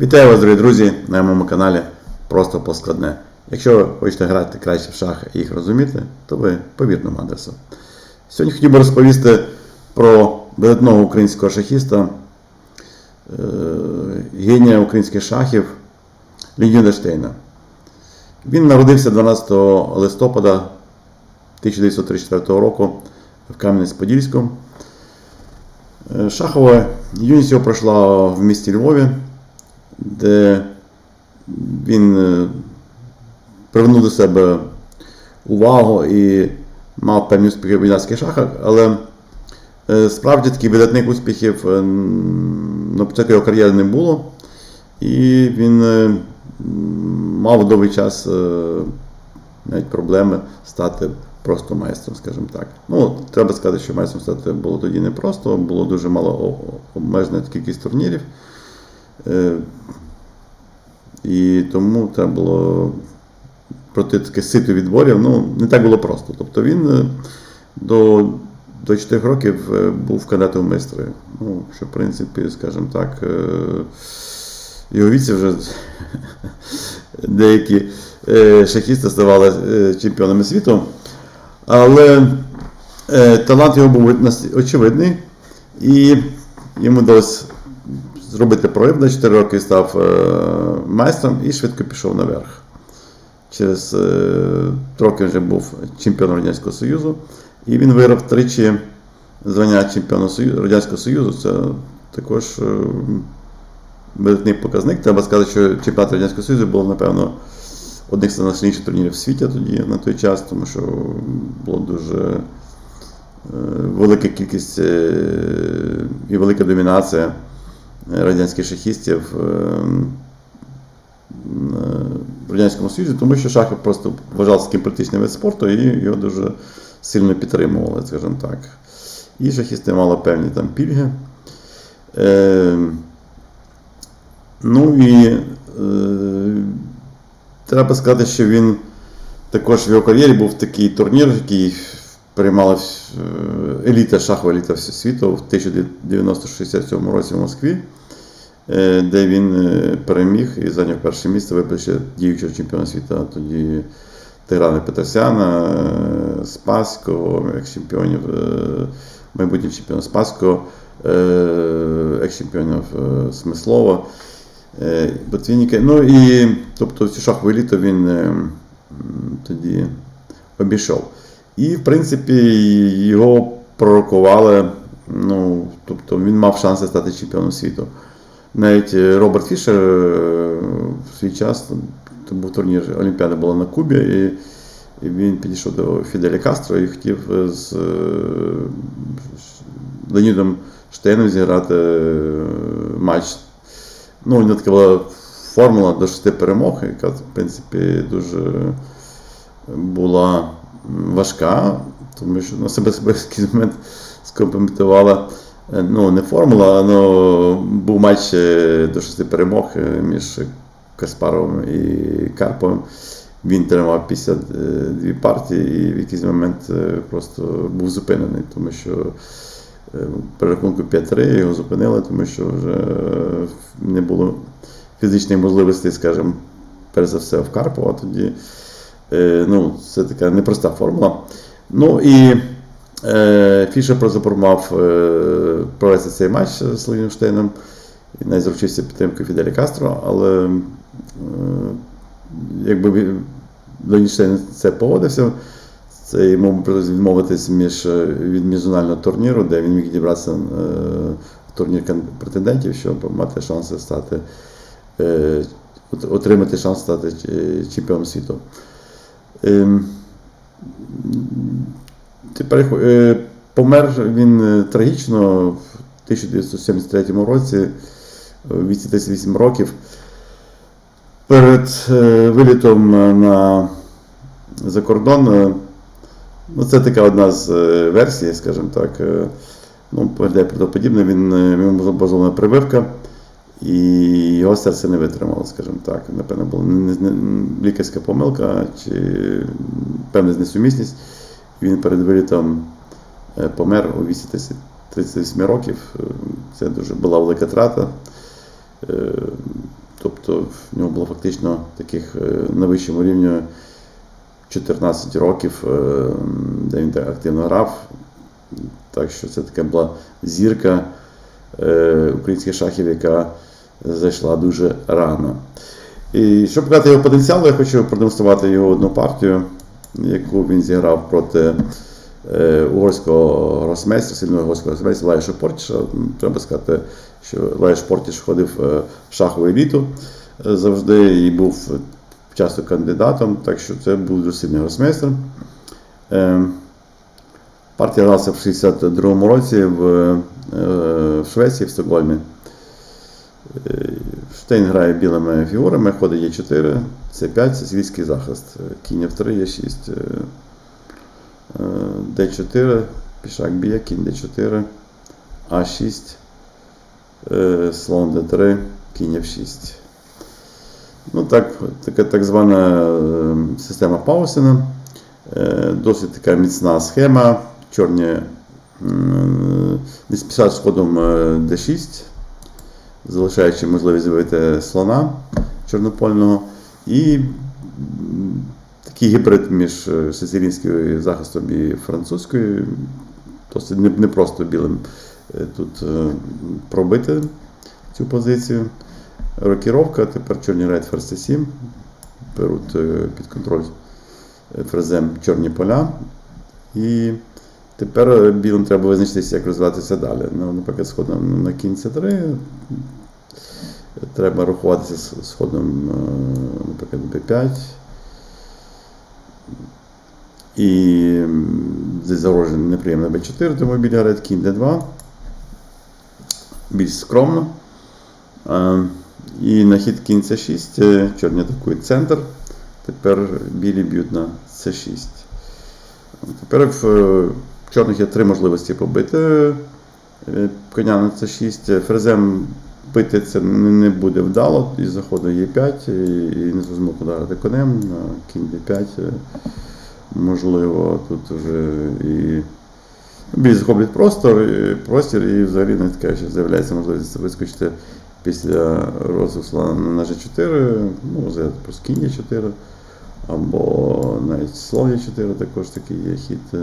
Вітаю вас, дорогі друзі, на моєму каналі Просто Поскладне. Якщо ви хочете грати краще в шахи і їх розуміти, то ви по вірному адресу. Сьогодні хотів би розповісти про видатного українського шахіста, е, генія українських шахів Леоніда Штейна. Він народився 12 листопада 1934 року в Кам'янець-Подільському. Е, Шахова юність його пройшла в місті Львові, де він е, привернув до себе увагу і мав певні успіхи в юнацьких шахах, але е, справді таких видатних успіхів е, на початку його кар'єри не було. І він мав довгий час навіть проблеми стати просто майстром, скажімо так. Ну, треба сказати, що майстром стати було тоді непросто, було дуже мало обмежена кількість турнірів. Е, І тому треба було проти таких ситу відборів, ну, не так було просто. Тобто він е, до, до 4 років е, був кандидатом в майстри. Ну, що, в принципі, скажімо так, його віці вже деякі шахісти ставали чемпіонами світу. Але талант його був очевидний, і йому вдалося зробити прорив на 4 роки, став е, майстром і швидко пішов наверх. Через е, роки вже був чемпіоном Радянського Союзу, і він виграв тричі звання чемпіона Радянського Союзу. Це також е, видатний показник. Треба сказати, що чемпіонат Радянського Союзу був, напевно, одних з найсильніших турнірів в світі тоді на той час, тому що була дуже велика кількість і велика домінація радянських шахістів е, в Радянському Союзі, тому що шахи просто вважався таким політичним вид спорту і його дуже сильно підтримували, скажімо так. І шахісти мали певні там пільги. Е, ну і е, треба сказати, що він також в його кар'єрі був такий турнір, який приймала е, еліта, шахова еліта світу в 1967 році в Москві, е, де він е, переміг і зайняв перше місце, вибивши діючого чемпіона світу. Тоді Тиграна Петросяна, Спасько, екс-чемпіонів, майбутніх чемпіонів Спасько, е, екс-чемпіонів Смислова. Е, Ну і тобто цю шахову еліту він тоді обійшов. І, в принципі, його пророкували. Ну, тобто він мав шанси стати чемпіоном світу. Навіть е, Роберт Фішер е, в свій час, то був турнір Олімпіада була на Кубі, і, він підійшов до Фіделя Кастро і хотів е, з Леонідом Штейном зіграти матч Ну, у нього така була формула до шести перемог, яка, в принципі, дуже була важка, тому що на себе себе момент скомпрометувала е, ну, не формула, але був матч е, до шести перемог е, між Каспаровим і Карповим. Він тримав 52 партії і в якийсь момент просто був зупинений, тому що При рахунку 5-3 його зупинили, тому що вже не було фізичної можливості, скажімо, перш за все в Карпова. Тоді ну, це така непроста формула. Ну і е, Фішер запропонував е, провести цей матч з Левінштейном і навіть заручився підтримкою Фіделя Кастро, але е, якби Левінштейн це погодився. Це йому відмовитись між, від міжнародного турніру, де він міг дібратися е, в турнір претендентів, щоб мати шанси стати, е, отримати шанс стати е, чемпіоном світу. Ем, е, помер він е, трагічно в 1973 році, е, в віці 38 років. Перед вилітом на за кордон. Ну, це така одна з версій, скажімо так. Ну, правдоподібно, він йому була прививка, і його серце не витримало, скажімо так. Напевно, була лікарська помилка чи певна несумісність. Він перед вилітом е, помер у віці 38 років. Це дуже була велика трата. Е, Тобто в нього було фактично таких е, на вищому рівні 14 років, де він активно грав. Так що це така була зірка українських шахів, яка зайшла дуже рано. І щоб показати його потенціал, я хочу продемонструвати його одну партію, яку він зіграв проти е, угорського гросмейстера, сильного угорського гросмейстера Лаєша Портіша. Треба сказати, що Лаєш Портіш ходив е, в шахову еліту е, завжди і був часто кандидатом, так що це був дуже сильний гросмейстер. Е, Партія гралася в 62-му році в, е, в Швеції, в Стокгольмі. Е, Штейн грає білими фігурами, ходить Е4, С5, це захист. Е, Кінь F3, Е6, е, е, Д4, пішак б'є, кінь Д4, А6, е, слон Д3, кінь F6. Ну, так, така так звана е, система Паусена. Е, Досить така міцна схема. Чорні м, не з ходом е, D6, залишаючи можливість з'явити слона чорнопольного. І такий гібрид між е, сицилійським захистом і французькою. Досить не, білим е, тут е, пробити цю позицію. Рокіровка, тепер чорні грають ферзь C7, беруть е, під контроль е, фрезем чорні поля. І тепер е, білим треба визначитися, як розвиватися далі. Ну, наприклад, сходом на кінь С3 треба рахуватися з сходом, е, наприклад, Б5. І здесь загрожує неприємне Б4, тому біля грають кінь Д2. Більш скромно. Е, І на хід кінь С6 е, чорні атакують центр. Тепер білі б'ють на С6. Тепер в е, чорних є три можливості побити е, коня на С6. Фрезем бити це не буде вдало, і заходу Е5, і, не куди грати конем, кінь Д5. е, Можливо, тут вже і біль захоплюють простор, простір, і взагалі не така, що з'являється можливість вискочити після розвитку на G4, ну, взяти просто кінь Е4, або навіть слон Е4 також такий є хід.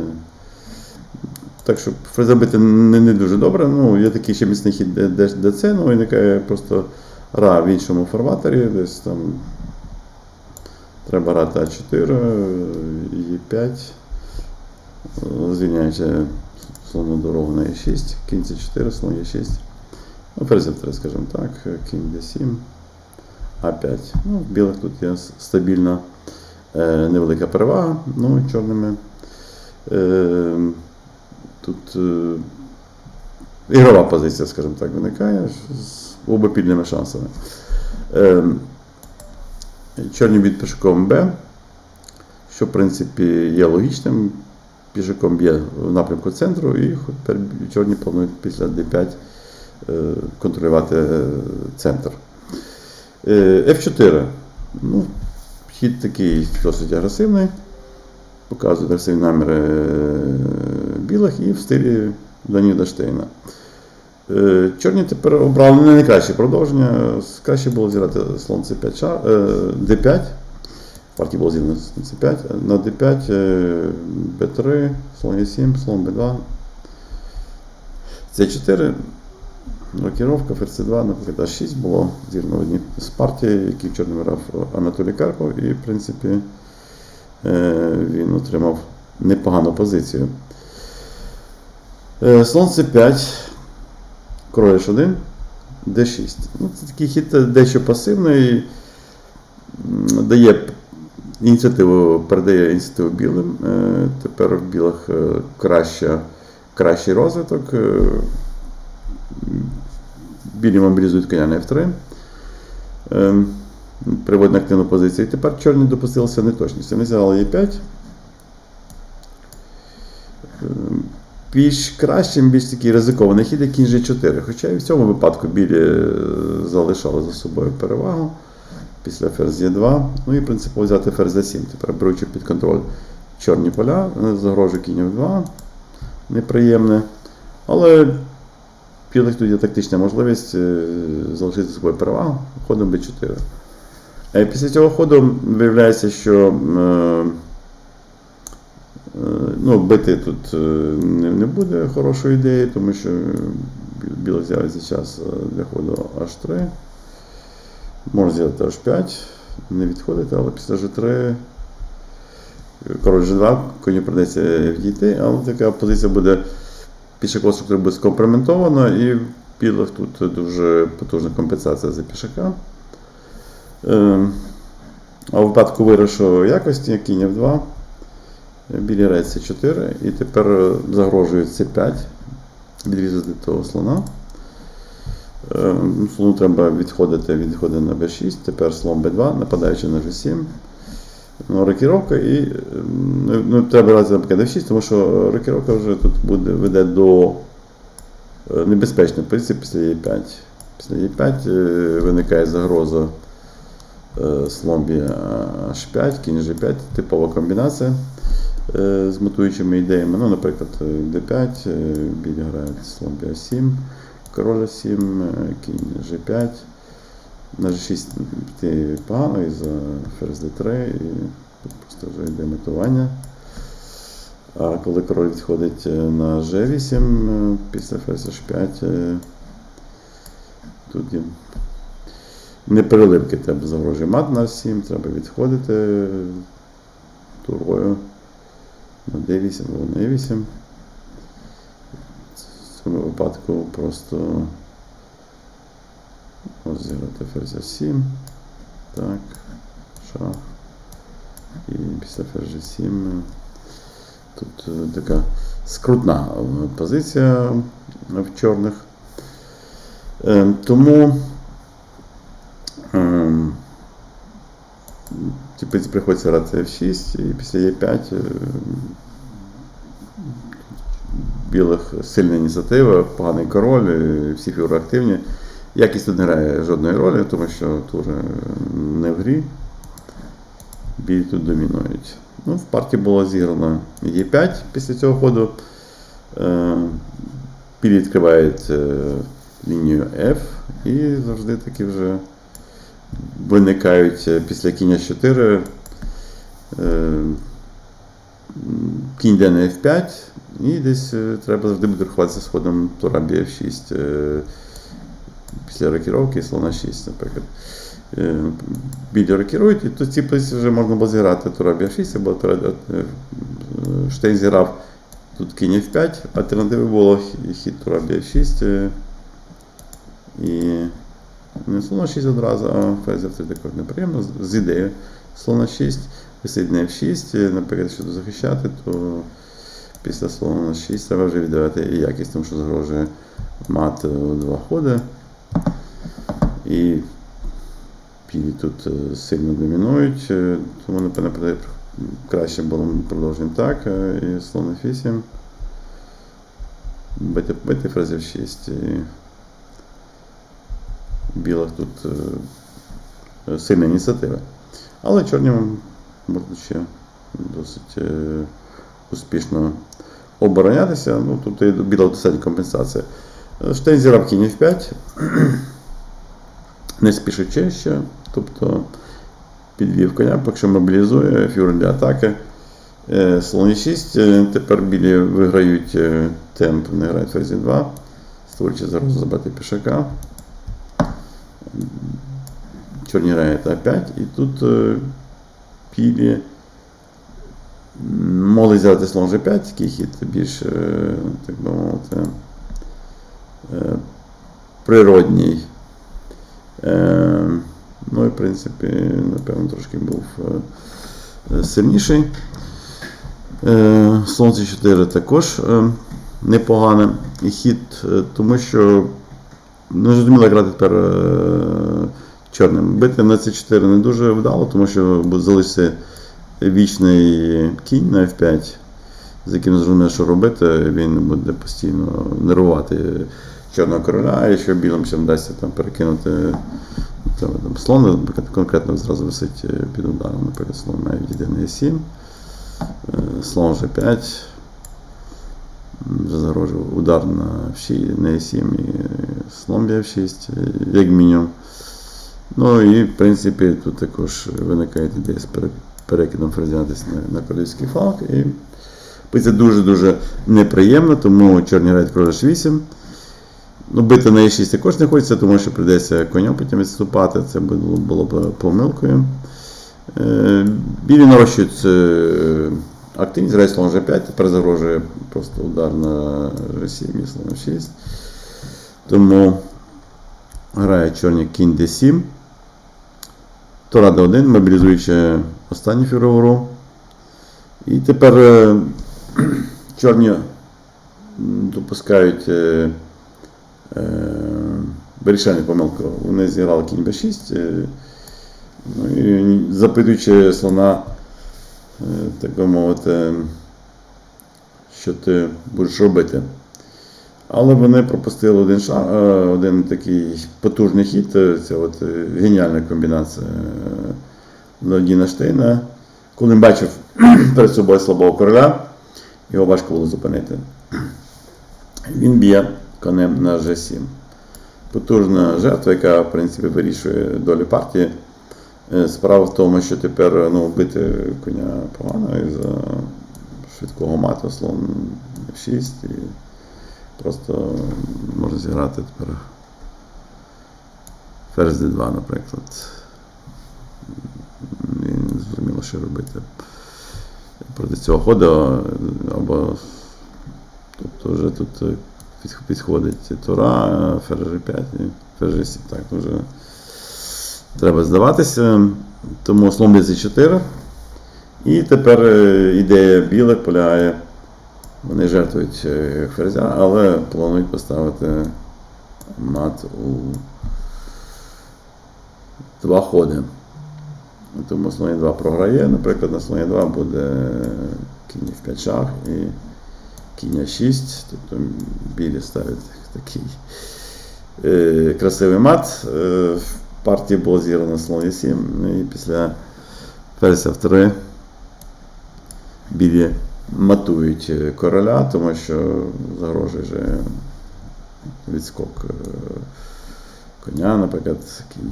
Так що фреза бити не, не дуже добре. Ну, є такий ще міцний хід ДЦ, ну виникає просто гра в іншому фарватері, десь там треба грати А4, Е5, звільняючи слону дорогу на Е6, кінь С4, слон Е6. Ну, ферзь F3, скажімо так, кінь D7, А5. Ну, в білих тут є стабільна е, невелика перевага, ну чорними. Е, тут е, ігрова позиція, скажімо так, виникає з обопільними шансами. Е, чорні б'ють пішаком Б, що в принципі є логічним. Пішаком б'є в напрямку центру, і тепер чорні планують після D5 е, контролювати е, центр. Е, F4. Ну, хід такий досить агресивний. Показує агресивні наміри е, білих і в стилі Леоніда Штейна. Е, Чорні тепер обрали не найкраще продовження. Краще було зіграти слон C5, ша- е, D5. Партії було зіграно на C5. На D5, е, B3, слон E7, слон B2. C4. Рокіровка, ферзь 2 наприклад, А6 було зірно в одній з партій, які в чорному грав Анатолій Карпов, і, в принципі, е, він отримав непогану позицію. Е, Слон С5, король H1, D6. Ну, це такий хід дещо пасивний, дає ініціативу, передає ініціативу білим. Е, Тепер в білих е, краща, кращий розвиток. Білі мобілізують коня на F3. Ем, Приводить на активну позицію. І тепер чорні допустилися неточності. Вони взяли Е5. Більш кращим, більш такий ризикований хід, як кінь G4. Хоча і в цьому випадку білі е, залишали за собою перевагу після ферзь Е2. Ну і принципово взяти ферзь D7. Тепер беручи під контроль чорні поля, е, загрожує кінь F2. Неприємне. Але білих тут є тактична можливість е, залишити за собою перевагу ходом b4. Е, Після цього ходу виявляється, що е, е, ну, бити тут е, не, буде хорошої ідеї, тому що бі- білих з'явиться час е, для ходу H3. Можна зробити H5, не відходити, але після G3 король G2, коню придеться відійти, але така позиція буде пішакова структура буде скомпроментована і в білих тут дуже потужна компенсація за пішака. Е, А у випадку виграшу якості кінь F2, білі грають C4 і тепер е, загрожує C5 відрізати того слона. Е, ну, Слону треба відходити, відходити на B6, тепер слон B2, нападаючи на G7. Ну, рокіровка і е, ну, треба брати наприклад F6, тому що рокіровка вже тут буде, веде до небезпечної позиції після E5. Після E5 е, виникає загроза слон б'є H5, кінь G5, типова комбінація з мутуючими ідеями. Ну, наприклад, е, D5, е, білі грають слон б'є A7, король A7, е, кінь G5. На G6 піти погано і за ферзь D3, і просто вже йде метування. А коли король відходить е, на G8 е, після ферзь H5, е, тут є не переливки, треба загрожує мат на 7, треба відходити турою на D8 або на E8. В цьому випадку просто Ось зіграти ферзь 7. Так. Шах. І після ферзь 7 тут е, така скрутна е, позиція в чорних. Е, Тому ті, в принципі, приходиться грати F6 і після Е5 е, білих сильна ініціатива, поганий король, е, всі фігури активні. Якість тут не грає жодної ролі, тому що тури не в грі. Білі тут домінують. Ну, в партії було зіграно Е5 після цього ходу. Білі відкривають е, лінію F і завжди таки вже виникають е, після кіння 4. Е, Кінь йде на F5, і десь е, треба завжди буде рахуватися з ходом тура BF6. Е, після рокіровки слона 6, наприклад. Білі рокірують, і то ці позиції вже можна було зіграти тура b6, або тура, Штейн зіграв тут кінь f5, альтернативи було хід тура b6 е, і не слона 6 одразу, а ферзь f3 також неприємно, з- ідеєю слона 6, висить на f6, е, наприклад, щоб захищати, то після слона 6 треба вже віддавати і якість, тому що загрожує мат у два ходи. І білі тут е, сильно домінують, е, тому напевно краще було ми так. е, І слон F8. Бити, бити фразів 6. І білих тут е, сильна ініціатива. Але чорні можуть ще досить е, успішно оборонятися. Ну, тут і біла достатньо компенсація. Штейн зіграв кінь F5 не спішучи ще, тобто підвів коня, поки що мобілізує фігуру для атаки. Е, Слон 6, тепер білі виграють темп, не грають ферзі 2, створюючи зараз забрати пішака. Чорні грають А5, і тут е, білі могли взяти слон G5, такий хід більш, е, так би мовити, е, природній. Е, ну і в принципі, напевно, трошки був сильніший. Е, Сонце 4 також непогане хід, тому що не зрозуміло грати тепер е, чорним. Бити на C4 не дуже вдало, тому що залишиться вічний кінь на F5, з яким зрозуміло, що робити, він буде постійно нервувати чорного короля, і якщо білим ще вдасться там перекинути там, слон, конкретно зразу висить е, під ударом, наприклад, слон має відійти на E7, е, слон G5. Загрожував удар на всі, на Е7 і слон F6, як мінімум. Ну і в принципі тут також виникає ідея з перекидом ферзя на, на королівський фланг. І це дуже-дуже неприємно, тому чорні грають король H8. Ну, бити на Е6 також не хочеться, тому що прийдеться конем потім відступати. Це було, б помилкою. Е, Білі нарощують активність, грає слон G5, тепер загрожує просто удар на G7 і слон F6. Тому грає чорні кінь D7. Тора D1, мобілізуючи останню фігурову гру. І тепер е, чорні допускають е, е, вирішальну помилку. Вони зіграли кінь b6. Е, ну, і запитуючи слона, е, так би мовити, що ти будеш робити. Але вони пропустили один е, один такий потужний хід. е, Це от е, геніальна комбінація е, Штейна. Коли він бачив перед собою слабого короля, його важко було зупинити. Він б'є конем на G7. Потужна жертва, яка в принципі вирішує долю партії. Е, Справа в тому, що тепер ну, вбити коня погано із-за швидкого мату, слон F6 і просто можна зіграти тепер ферзь D2, наприклад. І не зрозуміло, що робити проти цього ходу, або тобто вже тут е, підходить Тура, ферзь G5 і ферзь G7. Так, вже треба здаватися. Тому слон d4. І тепер е, ідея білих полягає. Вони жертвують е, ферзя, але планують поставити мат у два ходи. Тому слоні 2 програє. Наприклад, на слоні 2 буде кінь в 5 шах і кінь 6. Тобто білі ставлять такий е, красивий мат. Е, партії було зіграно слон 7 ну і після ферзя в 3 білі матують е, короля, тому що загрожує вже відскок е, коня, наприклад,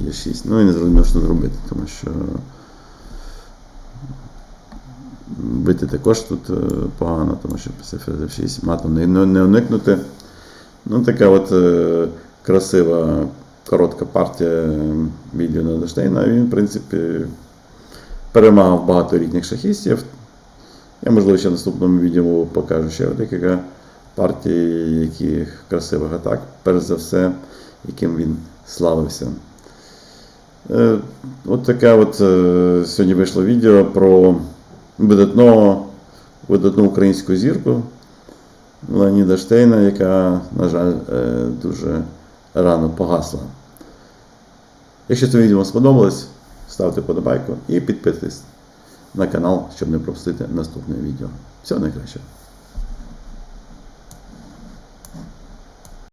є 6. Ну і не зрозуміло, що зробити, тому що бити також тут е, погано, тому що після ферзя 6 матом не, не, уникнути. Ну, така от красива коротка партія Відео Наdeштейна. Він, в принципі, перемагав багато рідних шахістів. Я, можливо, ще в наступному відео покажу ще декілька партій, яких красивих атак, перш за все, яким він славився. Е, От таке от е, сьогодні вийшло відео про видатного, видатну українську зірку Леоніда Штейна, яка, на жаль, е, дуже рано погасла. Якщо це відео вам сподобалось, ставте подобайку і підписуйтесь на канал, щоб не пропустити наступне відео. Всього найкращого!